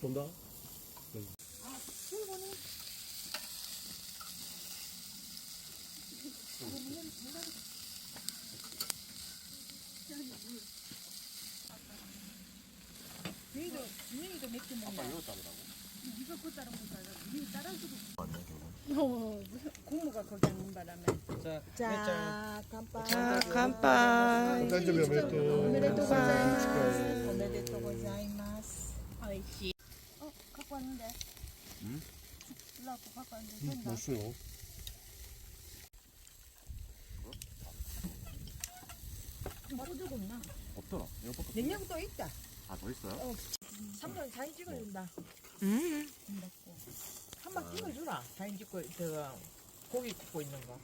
본다? 맥주? 이거 따르라고? 이거 그 따라. 따라 주고. 어, 바람에. 자. 간접이 오메데토. 고자이마스. 아이씨. 어, 갖고 왔는데. 응? 불라고 갖고 왔는데 된다. 무슨요? 소주가 없나? 없더라. 이거 냉장고 또 있다. 아 더 있어요? 3번 사진 찍어준다. 음. 한번 찍어주라. 사진 찍고 저 고기 굽고 있는 거.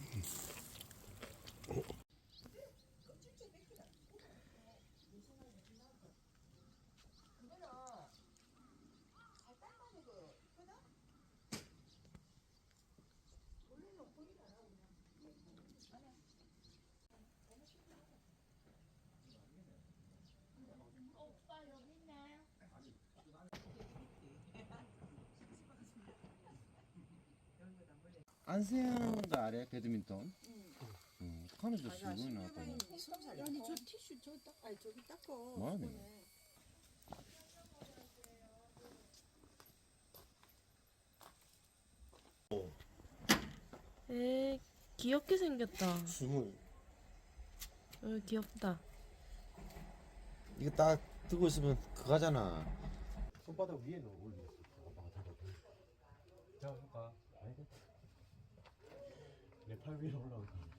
안세양도 아래 배드민턴. 응. 카는 저 수고 나왔다. 아니 저 티슈 저 닦, 아니 저기 닦어. 뭐하네. 에 귀엽게 생겼다. 숨을 어, 귀엽다. 이거 딱 뜨고 있으면 그거잖아. 손바닥 위에 넣어 아빠가 자, 볼까. 아니, 내 팔 위로 올라오다.